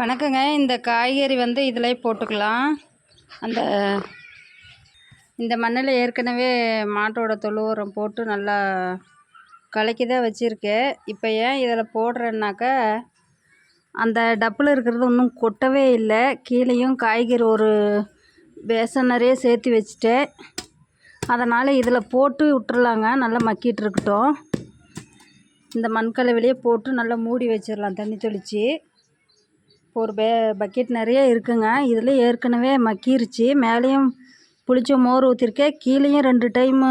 வணக்கங்க. இந்த காய்கறி வந்து இதில் போட்டுக்கலாம். அந்த இந்த மண்ணில் ஏற்கனவே மாட்டோட தொழு உரம் போட்டு நல்லா கலக்கி தான் வச்சுருக்கேன் இப்போ ஏன் இதில் போடுறேன்னாக்கா அந்த டப்பில் இருக்கிறது இன்னும் கொட்டவே இல்லை. கீழேயும் காய்கறி ஒரு பேசன் நிறைய சேர்த்து வச்சுட்டேன் அதனால் இதில் போட்டு விட்டுறலாங்க. நல்லா மக்கிட்டு இருக்கட்டும். இந்த மண்கலவிலேயே போட்டு நல்லா மூடி வச்சிடலாம் தண்ணி தெளித்து ஒரு பே பக்கெட் நிறைய இருக்குங்க. இதில் ஏற்கனவே மக்கிருச்சு. மேலேயும் புளிச்ச மோர் ஊற்றிருக்கேன் கீழேயும் ரெண்டு டைமு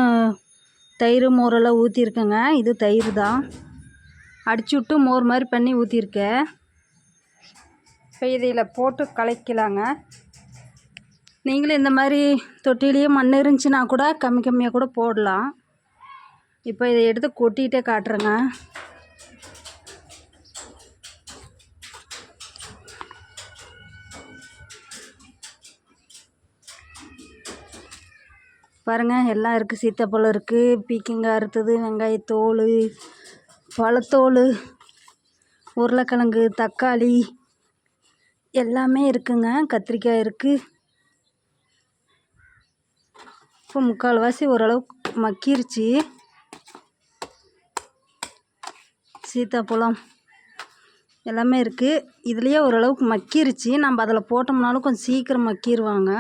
தயிர் மோரெல்லாம் ஊற்றிருக்கேங்க இது தயிர் தான். அடிச்சு விட்டு மோர் மாதிரி பண்ணி ஊற்றிருக்கேன் இப்போ இதில் போட்டு கலக்கலாங்க. நீங்களும் இந்த மாதிரி தொட்டிலையும் மண் இருந்துச்சுன்னா கூட கம்மி கம்மியாக கூட போடலாம். இப்போ இதை எடுத்து கொட்டிகிட்டே காட்டுறேங்க. பாருங்கள் எல்லாம் இருக்குது சீத்தாப்பழம் இருக்குது பீக்கங்காய் அறுத்தது வெங்காயத்தோல் பழத்தோல் உருளைக்கிழங்கு தக்காளி எல்லாமே இருக்குங்க. கத்திரிக்காய் இருக்குது இப்போ முக்கால்வாசி ஓரளவுக்கு மக்கிருச்சு. சீத்தாப்பழம் எல்லாமே இருக்குது இதுலேயே ஓரளவுக்கு மக்கிருச்சு. நம்ம அதில் போட்டோம்னாலும் கொஞ்சம் சீக்கிரம் மக்கிடுவாங்க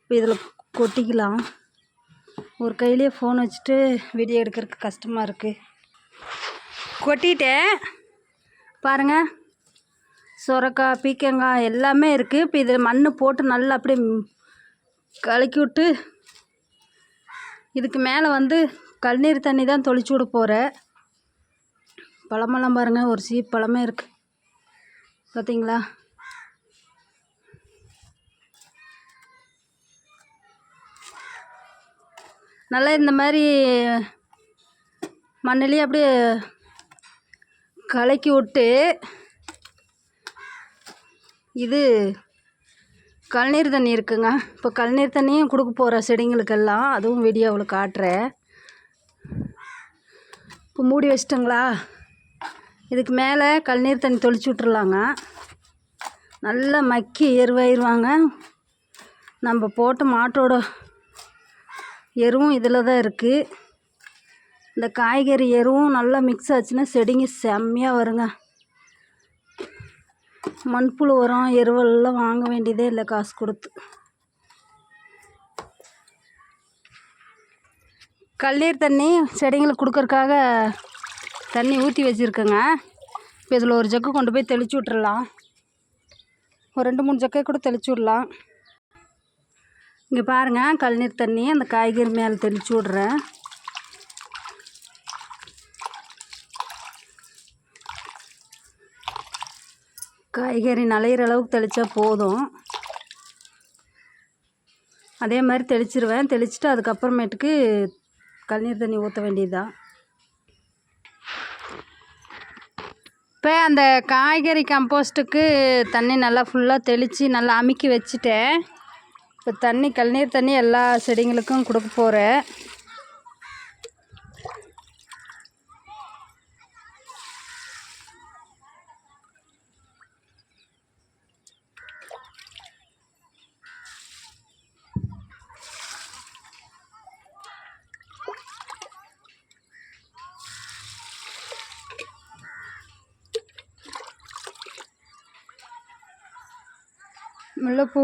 இப்போ இதில் கொட்டிக்கலாம். ஒரு கையிலேயே ஃபோன் வச்சுட்டு வீடியோ எடுக்கிறதுக்கு கஷ்டமாக இருக்குது கொட்டிட்டேன். பாருங்கள் சுரக்காய் பீக்கங்காய் எல்லாமே இருக்குது இப்போ இதில் மண் போட்டு நல்லா அப்படியே கலக்கி விட்டு இதுக்கு மேலே வந்து கழுநீர் தண்ணி தான் தொளிச்சு விட போகிறேன் பழமெல்லாம் பாருங்கள் ஒரு சீப் பழமே இருக்குது பார்த்தீங்களா நல்லா இந்த மாதிரி மண்ணுலேயே அப்படியே கலக்கி விட்டு இது கழநீர் தண்ணி இருக்குங்க. இப்போ கழநீர் தண்ணியும் கொடுக்க போகிற செடிங்களுக்கெல்லாம் அதுவும் வீடியோவில் காட்டுறேன். இப்போ மூடி வச்சிட்டுங்களா? இதுக்கு மேலே கழநீர் தண்ணி தெளிச்சு விட்ருலாங்க நல்லா மக்கி எருவாயிருவாங்க. நம்ம போட்ட மாட்டோட எருவும் இதில் தான் இருக்குது இந்த காய்கறி எருவும் நல்லா மிக்ஸ் ஆச்சுன்னா செடிங்க செம்மையாக வருங்க. மண்புழு உரம் எருவெல்லாம் வாங்க வேண்டியதே இல்லை காசு கொடுத்து. கல்லீர் தண்ணி செடிங்களுக்கு கொடுக்கறக்காக தண்ணி ஊற்றி வச்சுருக்கேங்க. இப்போ இதில் ஒரு ஜக்கு கொண்டு போய் தெளிச்சு விட்றலாம் ஒரு ரெண்டு மூணு ஜக்கை கூட தெளிச்சு விடலாம். இங்கே பாருங்கள் கழுநீர் தண்ணி அந்த காய்கறி மேலே தெளிச்சு விட்றேன். காய்கறி நலையிற அளவுக்கு தெளித்தா போதும். அதே மாதிரி தெளிச்சிருவேன். தெளிச்சுட்டு அதுக்கப்புறமேட்டுக்கு கழுநீர் தண்ணி ஊற்ற வேண்டியதுதான். இப்போ அந்த காய்கறி கம்போஸ்ட்டுக்கு தண்ணி நல்லா ஃபுல்லாக தெளித்து நல்லா அமுக்கி வச்சுட்டேன். இப்போ தண்ணி கழுநீர் தண்ணி எல்லா செடிங்களுக்கும் கொடுக்க போகிறேன் முல்லைப்பூ.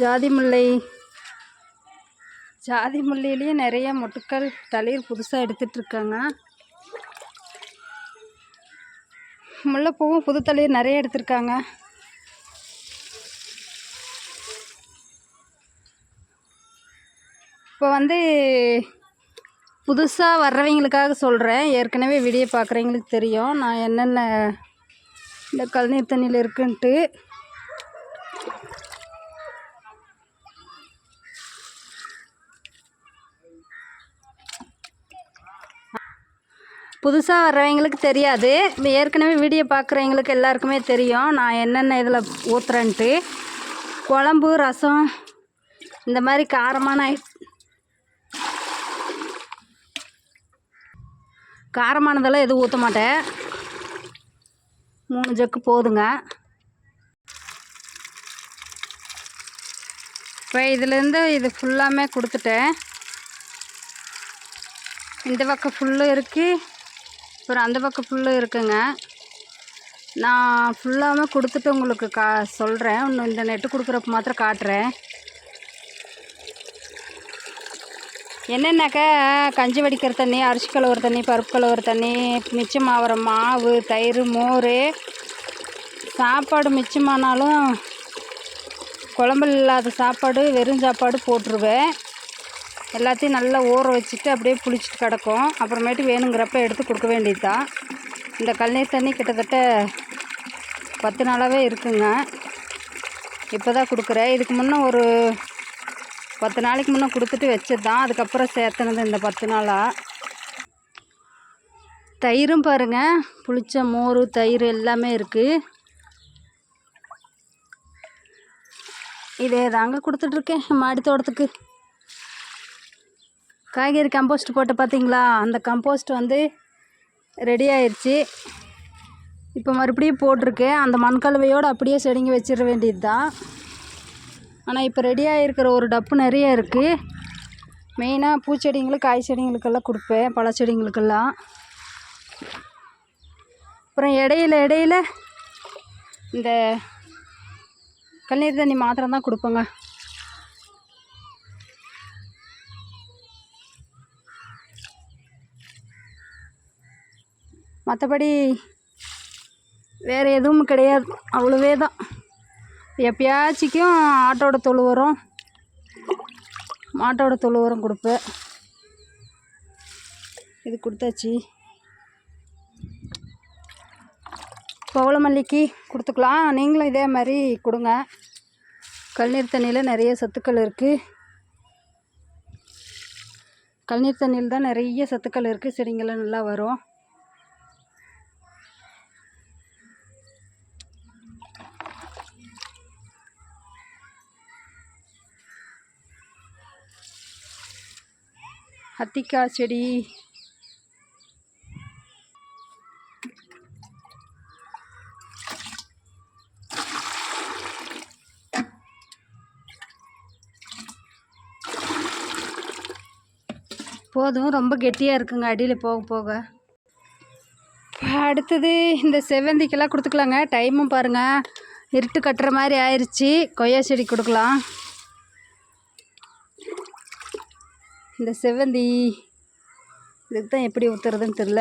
ஜாதி முல்லை ஜாதி முல்லையிலேயே நிறைய மொட்டுக்கள் தளிர் புதுசாக எடுத்துட்ருக்காங்க. முல்லைப்பூவும் புது தளிர் நிறைய எடுத்திருக்காங்க. இப்போ வந்து புதுசாக வர்றவங்களுக்காக சொல்கிறேன் ஏற்கனவே வீடியோ பார்க்குறவங்களுக்கு தெரியும். நான் என்னென்ன இந்த கழுநீர் தண்ணியில் இருக்குன்ட்டு. புதுசாக வர்றவங்களுக்கு தெரியாது. ஏற்கனவே வீடியோ பார்க்குறவங்களுக்கு எல்லாருக்குமே தெரியும். நான் என்னென்ன இதில் ஊற்றுறேன்ட்டு குழம்பு ரசம் இந்த மாதிரி காரமான காரமானதெல்லாம் எதுவும் ஊற்ற மாட்டேன். மூணு ஜக்கு போதுங்க. இப்போ இதுலேருந்து இது ஃபுல்லாமே கொடுத்துட்டேன். இந்த பக்கம் ஃபுல்லும் இருக்குது அப்புறம் அந்த பக்கம் ஃபுல்லு இருக்குங்க. நான் ஃபுல்லாமே கொடுத்துட்டு உங்களுக்கு கா சொல்கிறேன் இன்னும் இந்த நெட்டு கொடுக்குறப்ப மாத்திரம் காட்டுறேன். என்னென்னாக்கா கஞ்சி வடிக்கிற தண்ணி அரிசி கழுவுற தண்ணி பருப்பு கழுவுற தண்ணி மிச்சமாகிற மாவு தயிர் மோர் சாப்பாடு மிச்சமானாலும் குழம்பு இல்லாத சாப்பாடு வெறும் சாப்பாடு போட்டுருவேன். எல்லாத்தையும் நல்லா ஊற வச்சுட்டு அப்படியே புளிச்சிட்டு கிடக்கும். அப்புறமேட்டு வேணுங்கிறப்ப எடுத்து கொடுக்க வேண்டியது தான் இந்த கல்நீர் தண்ணி கிட்டத்தட்ட பத்து நாளாகவே இருக்குங்க. இப்போ தான் கொடுக்குறேன். இதுக்கு முன்னே ஒரு பத்து நாளைக்கு முன்னே கொடுத்துட்டு வச்சது தான் அதுக்கப்புறம் சேர்த்துனது இந்த பத்து நாளாக தயிரும் பாருங்கள் புளிச்ச மோர் தயிர் எல்லாமே இருக்குது இதே தாங்க கொடுத்துட்ருக்கேன் மாடி தோட்டத்துக்கு காய்கறி கம்போஸ்ட் போட்டு பார்த்தீங்களா அந்த கம்போஸ்ட் வந்து ரெடி ஆயிடுச்சு இப்போ மறுபடியும் போட்டிருக்கேன். அந்த மண்கலவையோடு அப்படியே செடிங்க வச்சிட வேண்டியது தான் ஆனால் இப்போ ரெடியாக இருக்கிற ஒரு டப்பு நிறைய இருக்குது மெயினாக பூச்செடிங்களுக்கு காய் செடிங்களுக்கெல்லாம் கொடுப்பேன். பழச்செடிங்களுக்கெல்லாம் அப்புறம் இடையில இடையில இந்த கண்ணீர் தண்ணி மாத்திரம் தான் கொடுப்பேங்க. மற்றபடி வேறு எதுவும் கிடையாது. அவ்வளோவே தான். எப்பயாச்சிக்கும் ஆட்டோட தொழு உரம் மாட்டோட தொழு உரம் கொடுப்பேன் இது கொடுத்தாச்சு. பவளமல்லிக்கு கொடுத்துக்கலாம். நீங்களும் இதே மாதிரி கொடுங்க. கல்நீர் தண்ணியில் நிறைய சத்துக்கள் இருக்குது கல்நீர் தண்ணியில் தான் நிறைய சத்துக்கள் இருக்குது செடிங்களாம் நல்லா வரும். அத்திக்காய் செடி. போதும் ரொம்ப கெட்டியாக இருக்குங்க அடியில் போக போக. அடுத்தது இந்த செவ்வந்திக்கெல்லாம் கொடுத்துக்கலாங்க. டைமும் பாருங்கள் இருட்டு கட்டுற மாதிரி ஆயிடுச்சு கொய்யா செடி கொடுக்கலாம். இந்த செவ்வந்தி இதுக்கு தான் எப்படி ஊற்றுறதுன்னு தெரில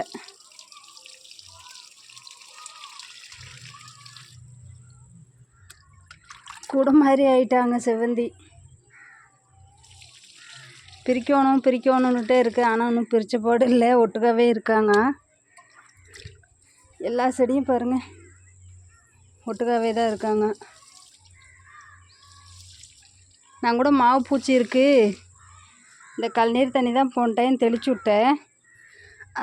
கூட மாதிரி ஆயிட்டாங்க செவ்வந்தி. பிரிக்கணும் பிரிக்கணுன்னுட்டே இருக்குது ஆனால் ஒன்றும் பிரித்த போடு இல்லை. ஒட்டுக்காவே இருக்காங்க. எல்லா செடியும் பாருங்கள் ஒட்டுக்காவே தான் இருக்காங்க. நான் கூட மாவு பூச்சி இருக்குது இந்த கழநீர் தண்ணி தான் போன டைம் தெளிச்சு விட்டேன்.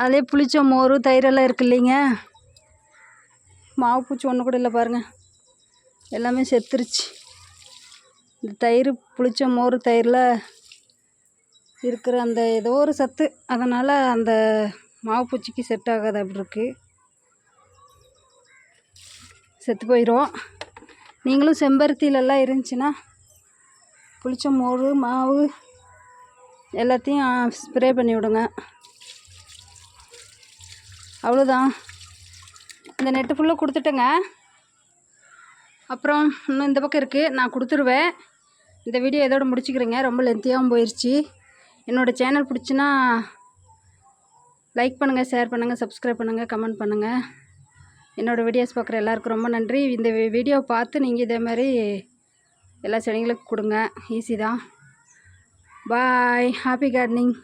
அதே புளிச்ச மோர் தயிரெல்லாம் இருக்கு இல்லைங்க. மாவு பூச்சி ஒன்று கூட இல்லை பாருங்கள் எல்லாமே செத்துருச்சு. இந்த தயிர் புளிச்ச மோர் தயிரில் இருக்கிற அந்த ஏதோ ஒரு சத்து. அதனால் அந்த மாவு பூச்சிக்கு செட் ஆகாது அப்படி இருக்கு. செத்து போயிடும் நீங்களும் செம்பருத்திலெல்லாம் இருந்துச்சுன்னா புளிச்ச மோர் மாவு எல்லாத்தையும் ஸ்ப்ரே பண்ணி விடுங்க. அவ்வளோதான் இந்த நெட்டு ஃபுல்லாக கொடுத்துட்டேங்க. அப்புறம் இன்னும் இந்த பக்கம் இருக்குது நான் கொடுத்துருவேன். இந்த வீடியோ இதோட முடிச்சுக்கிறேங்க. ரொம்ப லென்த்தியாகவும் போயிடுச்சு என்னோடய சேனல் பிடிச்சின்னா லைக் பண்ணுங்கள் ஷேர் பண்ணுங்கள் சப்ஸ்கிரைப் பண்ணுங்கள் கமெண்ட் பண்ணுங்கள் என்னோடய வீடியோஸ் பார்க்குற எல்லாருக்கும் ரொம்ப நன்றி. இந்த வீடியோவை பார்த்து நீங்கள் இதே மாதிரி எல்லா செடிங்களுக்கும் கொடுங்க. ஈஸி தான். bye. Happy gardening.